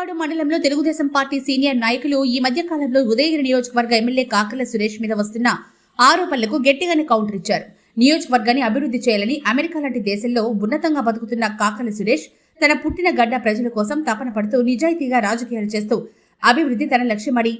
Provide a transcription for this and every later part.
కాపాడు మండలంలో Telugu Desam party senior నాయకులు ఈ మధ్య కాలంలో ఉదయగిరి నియోజకవర్గ ఎమ్మెల్యే కాకల సురేష్ మీద వస్తున్న ఆరోపణలకు గట్టిగానే కౌంటర్ ఇచ్చారు. నియోజకవర్గాన్ని అభివృద్ధి చేయాలని అమెరికా లాంటి దేశంలో ఉన్నతంగా బతుకుతున్న కాకల సురేష్ తన పుట్టిన గడ్డ ప్రజల కోసం తపన పడుతూ నిజాయితీగా రాజకీయాలు చేస్తూ అభివృద్ధి తన లక్ష్యమని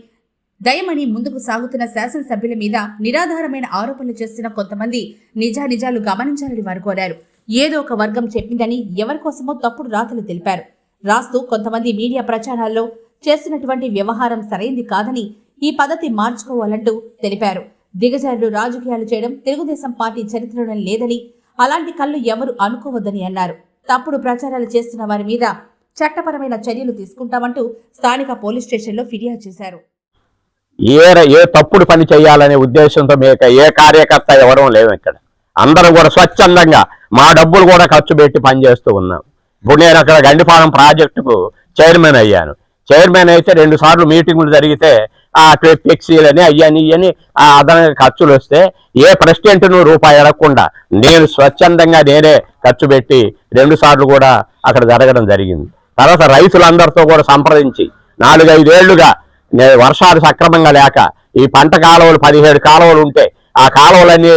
దయమని ముందుకు సాగుతున్న శాసనసభ్యుల మీద నిరాధారమైన ఆరోపణలు చేస్తున్న కొంతమంది నిజానిజాలు గమనించాలని వారు కోరారు. ఏదో ఒక వర్గం చెప్పిందని ఎవరి కోసమో తప్పుడు రాతలు తెలిపారు. రాస్తూ కొంతమంది మీడియా ప్రచారాల్లో చేస్తున్నటువంటి వ్యవహారం సరైంది కాదని ఈ పద్ధతి మార్చుకోవాలంటూ తెలిపారు. దిగజారులు రాజకీయాలు చేయడం తెలుగుదేశం పార్టీ చరిత్రలో లేదని అలాంటి కళ్ళు ఎవరు అనుకోవద్దని అన్నారు. తప్పుడు ప్రచారాలు చేస్తున్న వారి మీద చట్టపరమైన చర్యలు తీసుకుంటామంటూ స్థానిక పోలీస్ స్టేషన్లో ఫిర్యాదు చేశారు. ఏ ఏ తప్పుడు పని చేయాలనే ఉద్దేశంతో మీకు ఏ కార్యకర్త ఎవరం లేవు ఇక్కడ. అందరం కూడా స్వచ్ఛందంగా మా డబ్బులు కూడా ఖర్చు పెట్టి పనిచేస్తూ ఉన్నాం. ఇప్పుడు నేను అక్కడ గండిపాలెం ప్రాజెక్టుకు చైర్మన్ అయ్యాను. చైర్మన్ అయితే రెండు సార్లు మీటింగులు జరిగితే ఆ ఫ్లెక్సీలని అయ్యని ఇవని ఆ అదనంగా ఖర్చులు వస్తే ఏ ప్రెసిడెంట్ను రూపాయి అడగకుండా నేను స్వచ్ఛందంగా నేనే ఖర్చు పెట్టి రెండు సార్లు కూడా అక్కడ జరగడం జరిగింది. తర్వాత రైతులందరితో కూడా సంప్రదించి నాలుగైదేళ్ళుగా వర్షాలు సక్రమంగా లేక ఈ పంట కాలువలు పదిహేడు కాలువలు ఉంటే ఆ కాలువలన్నీ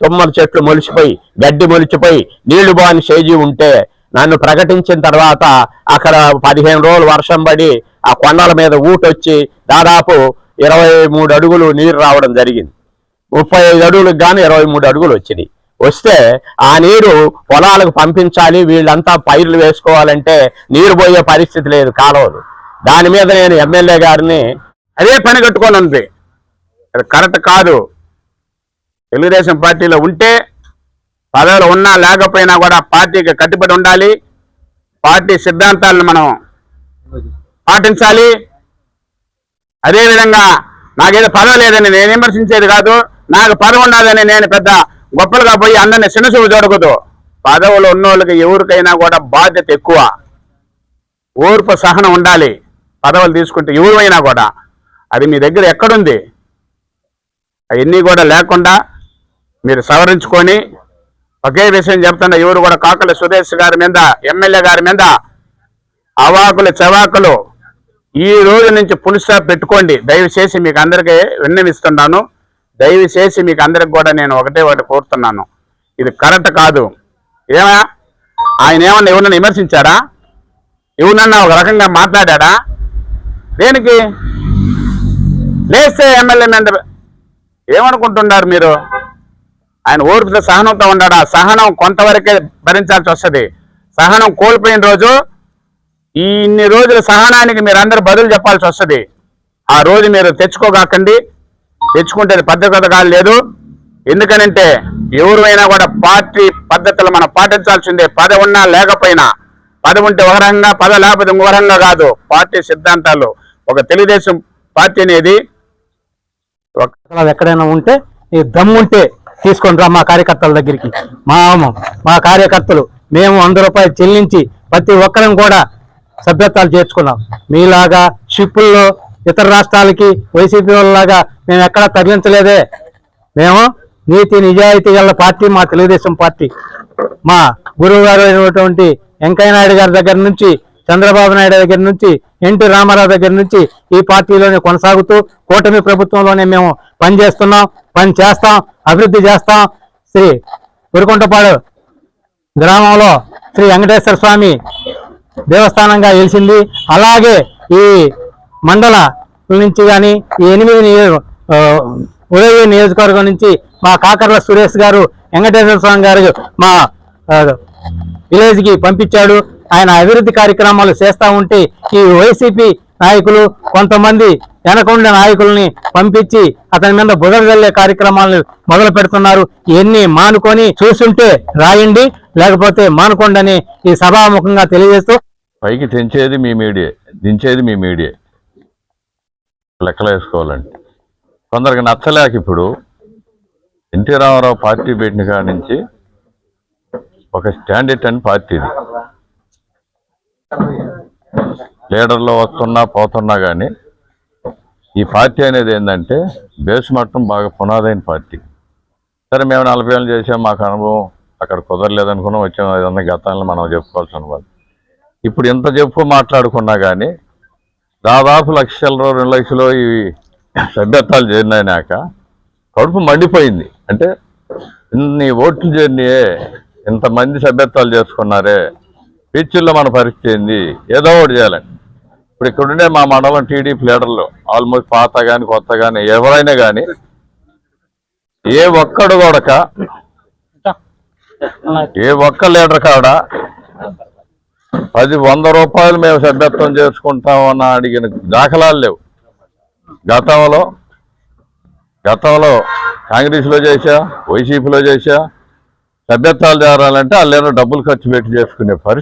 తుమ్మల చెట్లు మొలిచిపోయి గడ్డి మొలిచిపోయి నీళ్ళు బాని సేజీ ఉంటే నన్ను ప్రకటించిన తర్వాత అక్కడ పదిహేను రోజులు వర్షం పడి ఆ కొండల మీద ఊటొచ్చి దాదాపు ఇరవై మూడు అడుగులు నీరు రావడం జరిగింది. ముప్పై ఐదు అడుగులకు కానీ ఇరవై మూడు అడుగులు వచ్చినాయి. వస్తే ఆ నీరు పొలాలకు పంపించాలి వీళ్ళంతా పైర్లు వేసుకోవాలంటే నీరు పోయే పరిస్థితి లేదు కాలువలు. దాని మీద నేను ఎమ్మెల్యే గారిని అదే పని కట్టుకోనంది అది కరెక్ట్ కాదు. తెలుగుదేశం పార్టీలో ఉంటే పదవులు ఉన్నా లేకపోయినా కూడా పార్టీకి కట్టుబడి ఉండాలి. పార్టీ సిద్ధాంతాలను మనం పాటించాలి. అదేవిధంగా నాకేదో పదవి లేదని నేను విమర్శించేది కాదు. నాకు పదవి ఉండదని నేను పెద్ద గొప్పలుగా పోయి అందరిని చిన్నచూపు చూడకూడదు పదవులు ఉన్నోళ్ళకి ఎవరికైనా కూడా బాధ్యత ఎక్కువ. ఓర్పు సహనం ఉండాలి. పదవులు తీసుకుంటే ఎవరైనా కూడా. అది మీ దగ్గర ఎక్కడుంది? అవన్నీ కూడా లేకుండా మీరు సవరించుకొని ఒకే విషయం చెప్తున్నా ఎవరు కూడా కాకల సురేష్ గారి మీద ఎమ్మెల్యే గారి మీద అవాకులు చవాకులు ఈ రోజు నుంచి పుల్ పెట్టుకోండి. దయచేసి మీకు అందరికీ విన్నవిస్తున్నాను. దయచేసి మీకు అందరికి కూడా నేను ఒకటే ఒకటి కోరుతున్నాను. ఇది కరెక్ట్ కాదు. ఏమా? ఆయన ఏమన్నా ఎవరన్నా విమర్శించాడా? ఎవరన్నా ఒక రకంగా మాట్లాడా దేనికి? లేస్తే ఎమ్మెల్యే మీద ఏమనుకుంటున్నారు మీరు? ఆయన ఓర్పుతో సహనంతో ఉన్నాడు? ఆ సహనం కొంతవరకే భరించాల్సి వస్తుంది. సహనం కోల్పోయిన రోజు ఇన్ని రోజుల సహనానికి మీరు అందరు బదులు చెప్పాల్సి వస్తుంది. ఆ రోజు మీరు తెచ్చుకోగాకండి. తెచ్చుకుంటే అది పద్ధతి కాదు లేదు. ఎందుకనంటే ఎవరైనా కూడా పార్టీ పద్ధతులు మనం పాటించాల్సిందే. పద ఉన్నా లేకపోయినా. పదవి ఉంటే ఒక రకంగా పద లేకపోతే ఇంకో రకంగా కాదు. పార్టీ సిద్ధాంతాలు. ఒక తెలుగుదేశం పార్టీ అనేది ఒక ఎక్కడైనా ఉంటే ఈ దమ్ముంటే తీసుకొని రా మా కార్యకర్తల దగ్గరికి. మా మా కార్యకర్తలు మేము వంద రూపాయలు చెల్లించి ప్రతి ఒక్కరం కూడా సభ్యత్వాలు చేర్చుకున్నాం. మీలాగా షిప్పుల్లో ఇతర రాష్ట్రాలకి వైసీపీ వాళ్ళలాగా మేము ఎక్కడా తరలించలేదే. మేము నీతి నిజాయితీ గల పార్టీ మా తెలుగుదేశం పార్టీ. మా గురువు గారు అయినటువంటి వెంకయ్య నాయుడు గారి దగ్గర నుంచి చంద్రబాబు నాయుడు దగ్గర నుంచి ఎన్టీ రామారావు దగ్గర నుంచి ఈ పార్టీలోనే కొనసాగుతూ కూటమి ప్రభుత్వంలోనే మేము పనిచేస్తున్నాం. పని చేస్తాం అభివృద్ధి చేస్తాం. శ్రీ ఉరికొంటపాడు గ్రామంలో శ్రీ వెంకటేశ్వర స్వామి దేవస్థానంగా వెలిసింది. అలాగే ఈ మండల నుంచి కానీ ఈ ఎనిమిది ఉదయ నియోజకవర్గం నుంచి మా కాకర్ల సురేష్ గారు వెంకటేశ్వర స్వామి గారు మా విలేజ్కి పంపించాడు. ఆయన అభివృద్ధి కార్యక్రమాలు చేస్తా ఉంటే ఈ వైసీపీ నాయకులు కొంతమంది వెనకొండ నాయకుల్ని పంపించి అతని మీద బుధలు వెళ్ళే కార్యక్రమాలను మొదలు పెడుతున్నారు. ఇవన్నీ మానుకొని చూస్తుంటే రాయండి లేకపోతే మానుకోండి ఈ సభాముఖంగా తెలియజేస్తూ పైకి తెంచేది మీ మీడియా దించేది మీ మీడియా. లెక్కలు వేసుకోవాలండి కొందరికి నచ్చలేక ఇప్పుడు ఎన్టీ రామారావు పార్టీ పెట్టిన కాడి నుంచి ఒక స్టాండర్డ్ అని పార్టీ లీడర్లో వస్తున్నా పోతున్నా కానీ ఈ పార్టీ అనేది ఏంటంటే బేస్ మట్టం బాగా పునాదైన పార్టీ. సరే మేము నలభై ఏళ్ళు చేసాం మాకు అనుభవం అక్కడ కుదరలేదనుకున్నాం వచ్చాం ఏదన్నా గతాలను మనం చెప్పుకోవాల్సి వాళ్ళు ఇప్పుడు ఇంత చెప్పు మాట్లాడుకున్నా కానీ దాదాపు లక్షల రెండు లక్షలు ఈ సభ్యత్వాలు చేరినాక కడుపు మండిపోయింది. అంటే ఇన్ని ఓట్లు చేరినాయే ఇంతమంది సభ్యత్వాలు చేసుకున్నారే పిచ్చిల్లో మన పరిస్థితి ఏంది? ఏదో ఒకటి చేయాలండి. ఇప్పుడు ఇక్కడుండే మా మండలం టీడీపీ లీడర్లు ఆల్మోస్ట్ పాత కానీ కొత్త కానీ ఎవరైనా కానీ ఏ ఒక్కడు కూడక ఏ ఒక్క లీడర్ కాడ పది వంద రూపాయలు మేము సభ్యత్వం చేసుకుంటామని అడిగిన దాఖలాలు లేవు. గతంలో గతంలో కాంగ్రెస్లో చేశా వైసీపీలో చేశా సభ్యత్వాలు చేరాలంటే వాళ్ళు ఏదో డబ్బులు ఖర్చు పెట్టి చేసుకునే పరిస్థితి